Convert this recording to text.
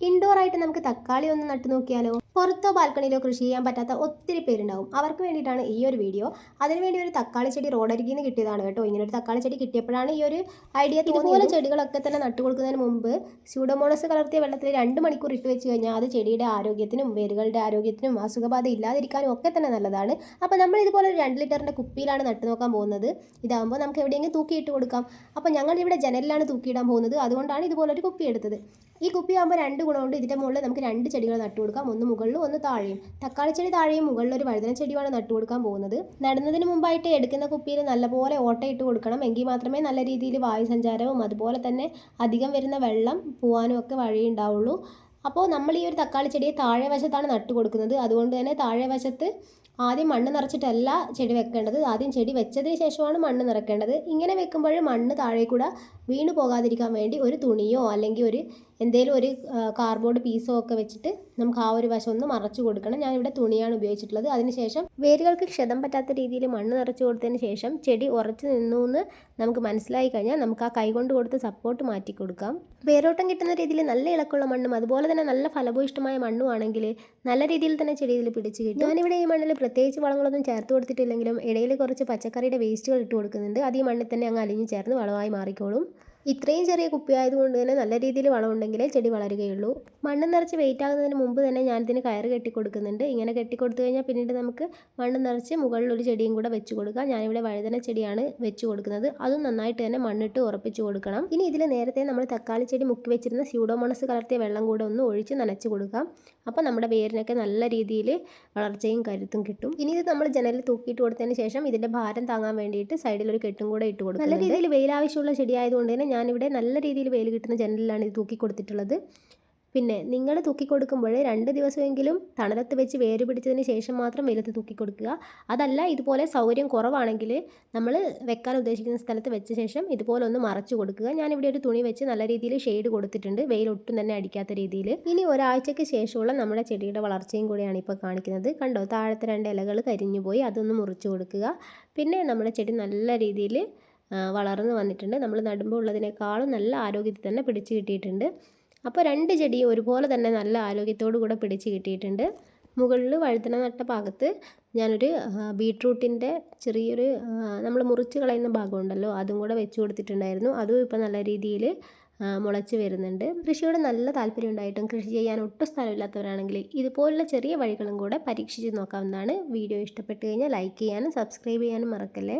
Indoor ആയിട്ട് നമുക്ക് തക്കാളി ഒന്ന് നട്ടു നോക്കിയാലോ? പുറത്തോ ബാൽക്കണിയിലോ കൃഷി ചെയ്യാൻ പറ്റാത്ത ഒത്തിരി പേരുണ്ടാവും. അവർക്ക് വേണ്ടിയിട്ടാണ് ഈ ഒരു വീഡിയോ. അതിനുവേണ്ടി ഒരു തക്കാളി ചെടി റോഡരികിൽ നിന്ന് കിട്ടിയതാണ് കേട്ടോ. ഇങ്ങനെ ഒരു തക്കാളി ചെടി കിട്ടിയപ്പോഴാണ് ഈ ഒരു ഐഡിയ ഇതുപോലെ ചെടികളൊക്കെ തന്നെ നട്ടു കൊടുക്കുന്നതിന് മുമ്പ് സ്യൂഡോമോണസ് കലർത്തിയ വെള്ളത്തിൽ രണ്ട് മണിക്കൂർ ഇട്ട് വെച്ച് കഴിഞ്ഞാൽ അത് ചെടിയുടെ ആരോഗ്യത്തിനും വേരുകളുടെ ആരോഗ്യത്തിനും അസുഖബാധ ഇല്ലാതിരിക്കാനും ഒക്കെ തന്നെ നല്ലതാണ്. അപ്പോൾ നമ്മൾ ഇതുപോലെ ഒരു രണ്ട് ലിറ്ററിന്റെ കുപ്പിയിലാണ് നട്ടു നോക്കാൻ പോകുന്നത്. ഇതാകുമ്പോൾ നമുക്ക് എവിടെയെങ്കിലും തൂക്കിയിട്ട് കൊടുക്കാം. അപ്പോൾ ഞങ്ങൾ ഇവിടെ ജനലിലാണ് തൂക്കിയിടാൻ പോകുന്നത്. അതുകൊണ്ടാണ് ഇതുപോലെ ഒരു കുപ്പി എടുത്തത്. ഈ കുപ്പി കുപ്പിയാകുമ്പോൾ രണ്ട് ഗുണമുണ്ട്. ഇതിന്റെ മുകളിൽ നമുക്ക് രണ്ട് ചെടികൾ നട്ടു കൊടുക്കാം. ഒന്ന് മുകളിലും ഒന്ന് താഴെയും തക്കാളി ചെടി താഴെയും മുകളിൽ ഒരു വഴുതന ചെടിയാണ് നട്ടു കൊടുക്കാൻ പോകുന്നത്. നടുന്നതിന് മുമ്പായിട്ട് എടുക്കുന്ന കുപ്പിയിൽ നല്ലപോലെ ഓട്ടയിട്ട് കൊടുക്കണം. എങ്കിൽ മാത്രമേ നല്ല രീതിയിൽ വായു സഞ്ചാരവും അതുപോലെ തന്നെ അധികം വരുന്ന വെള്ളം പോകാനും ഒക്കെ വഴിയുണ്ടാവുള്ളൂ അപ്പോൾ നമ്മൾ ഈ ഒരു തക്കാളി ചെടിയെ താഴെ വശത്താണ് നട്ടു കൊടുക്കുന്നത്. അതുകൊണ്ട് തന്നെ താഴെ വശത്ത് ആദ്യം മണ്ണ് നിറച്ചിട്ടല്ല ചെടി വെക്കേണ്ടത്. ആദ്യം ചെടി വെച്ചതിന് ശേഷമാണ് മണ്ണ് നിറക്കേണ്ടത്. ഇങ്ങനെ വെക്കുമ്പോൾ മണ്ണ് താഴെ കൂടെ വീണു പോകാതിരിക്കാൻ വേണ്ടി ഒരു തുണിയോ അല്ലെങ്കിൽ ഒരു എന്തെങ്കിലും ഒരു കാർഡ്ബോർഡ് പീസോ ഒക്കെ വെച്ചിട്ട് നമുക്ക് ആ ഒരു വശം ഒന്ന് മറച്ചു കൊടുക്കണം. ഞാൻ ഇവിടെ തുണിയാണ് ഉപയോഗിച്ചിട്ടുള്ളത്. അതിനുശേഷം വേരുകൾക്ക് ക്ഷതം പറ്റാത്ത രീതിയിൽ മണ്ണ് നിറച്ചു കൊടുത്തതിന് ശേഷം ചെടി ഉറച്ചു നിന്നു എന്ന് നമുക്ക് മനസ്സിലായി കഴിഞ്ഞാൽ നമുക്ക് ആ കൈകൊണ്ട് കൊടുത്ത് സപ്പോർട്ട് മാറ്റി കൊടുക്കാം. വേരോട്ടം കിട്ടുന്ന രീതിയിൽ നല്ല ഇളക്കുള്ള മണ്ണും അതുപോലെ തന്നെ നല്ല ഫലഭൂയിഷ്ടമായ മണ്ണും ആണെങ്കിൽ നല്ല രീതിയിൽ തന്നെ ചെടി ഇതിൽ പിടിച്ച് കിട്ടും. ഞാനിവിടെ ഈ മണ്ണിൽ പ്രത്യേകിച്ച് വളങ്ങളൊന്നും ചേർത്ത് കൊടുത്തിട്ടില്ലെങ്കിലും ഇടയിൽ കുറച്ച് പച്ചക്കറിയുടെ വേസ്റ്റുകൾ ഇട്ട് കൊടുക്കുന്നുണ്ട്. അത് ഈ മണ്ണിൽ തന്നെ അങ്ങ് അലിഞ്ഞു ചേർന്ന് വളമായി മാറിക്കോളും. ഇത്രയും ചെറിയ കുപ്പി ആയതുകൊണ്ട് തന്നെ നല്ല രീതിയിൽ വളമുണ്ടെങ്കിലേ ചെടി വളരുകയുള്ളൂ. മണ്ണ് നിറച്ച് വെയിറ്റ് ആകുന്നതിന് മുമ്പ് തന്നെ ഞാനിതിന് കയറ് കെട്ടി കൊടുക്കുന്നുണ്ട്. ഇങ്ങനെ കെട്ടി കൊടുത്തു കഴിഞ്ഞാൽ പിന്നീട് നമുക്ക് മണ്ണ് നിറച്ച് മുകളിൽ ഒരു ചെടിയും കൂടെ വെച്ച് കൊടുക്കാം. ഞാനിവിടെ വഴുതന ചെടിയാണ് വെച്ച് കൊടുക്കുന്നത്. അതും നന്നായിട്ട് തന്നെ മണ്ണിട്ട് ഉറപ്പിച്ച് കൊടുക്കണം. ഇനി ഇതിൽ നേരത്തെ നമ്മൾ തക്കാളി ചെടി മുക്കി വെച്ചിരുന്ന സ്യൂഡോമോണസ് കലർത്തിയ വെള്ളം കൂടെ ഒന്ന് ഒഴിച്ച് നനച്ച് കൊടുക്കാം. അപ്പോൾ നമ്മുടെ വേരിനൊക്കെ നല്ല രീതിയിൽ വളർച്ചയും കരുത്തും കിട്ടും. ഇനി ഇത് നമ്മൾ ജനലിൽ തൂക്കിയിട്ട് കൊടുത്തതിന് ശേഷം ഇതിന്റെ ഭാരം താങ്ങാൻ വേണ്ടിയിട്ട് സൈഡിൽ ഒരു കെട്ടും കൂടെ ഇട്ട് കൊടുക്കും നല്ല രീതിയിൽ വെയിൽ ആവശ്യമുള്ള ചെടിയായതുകൊണ്ട് തന്നെ ഞാനിവിടെ നല്ല രീതിയിൽ വെയിൽ കിട്ടുന്ന ജനലിലാണ് ഇത് തൂക്കി കൊടുത്തിട്ടുള്ളത്. പിന്നെ നിങ്ങൾ തൂക്കി കൊടുക്കുമ്പോൾ രണ്ട് ദിവസമെങ്കിലും തണലത്ത് വെച്ച് വേര് പിടിച്ചതിന് ശേഷം മാത്രം വെയിലത്ത് തൂക്കി കൊടുക്കുക. അതല്ല ഇതുപോലെ സൗകര്യം കുറവാണെങ്കിൽ നമ്മൾ വെക്കാൻ ഉദ്ദേശിക്കുന്ന സ്ഥലത്ത് വെച്ച ശേഷം ഇതുപോലെ ഒന്ന് മറച്ചു കൊടുക്കുക. ഞാനിവിടെ ഒരു തുണി വെച്ച് നല്ല രീതിയിൽ ഷെയ്ഡ് കൊടുത്തിട്ടുണ്ട്. വെയിൽ ഒട്ടും തന്നെ അടിക്കാത്ത രീതിയിൽ ഇനി ഒരാഴ്ചയ്ക്ക് ശേഷമുള്ള നമ്മുടെ ചെടിയുടെ വളർച്ചയും കൂടിയാണ് ഇപ്പോൾ കാണിക്കുന്നത്. കണ്ടോ താഴത്തെ രണ്ട് ഇലകൾ കരിഞ്ഞു പോയി അതൊന്ന് മുറിച്ച് കൊടുക്കുക. പിന്നെ നമ്മുടെ ചെടി നല്ല രീതിയിൽ വളർന്നു വന്നിട്ടുണ്ട്. നമ്മൾ നടുമ്പോൾ ഉള്ളതിനേക്കാളും നല്ല ആരോഗ്യത്തിൽ തന്നെ പിടിച്ചു കിട്ടിയിട്ടുണ്ട്. അപ്പോൾ രണ്ട് ചെടിയും ഒരുപോലെ തന്നെ നല്ല ആരോഗ്യത്തോടു കൂടെ പിടിച്ചു കിട്ടിയിട്ടുണ്ട്. മുകളിൽ വഴുതന നട്ട ഭാഗത്ത് ഞാനൊരു ബീട്രൂട്ടിന്റെ ചെറിയൊരു നമ്മൾ മുറിച്ച് കളയുന്ന ഭാഗമുണ്ടല്ലോ അതും കൂടെ വെച്ച് കൊടുത്തിട്ടുണ്ടായിരുന്നു. അതും ഇപ്പോൾ നല്ല രീതിയിൽ മുളച്ച് വരുന്നുണ്ട്. കൃഷിയോട് നല്ല താല്പര്യം ഉണ്ടായിട്ടും കൃഷി ചെയ്യാൻ ഒട്ടും സ്ഥലമില്ലാത്തവരാണെങ്കിൽ ഇതുപോലുള്ള ചെറിയ വഴികളും കൂടെ പരീക്ഷിച്ച് നോക്കാവുന്നതാണ്. വീഡിയോ ഇഷ്ടപ്പെട്ട് കഴിഞ്ഞാൽ ലൈക്ക് ചെയ്യാനും സബ്സ്ക്രൈബ് ചെയ്യാനും മറക്കല്ലേ?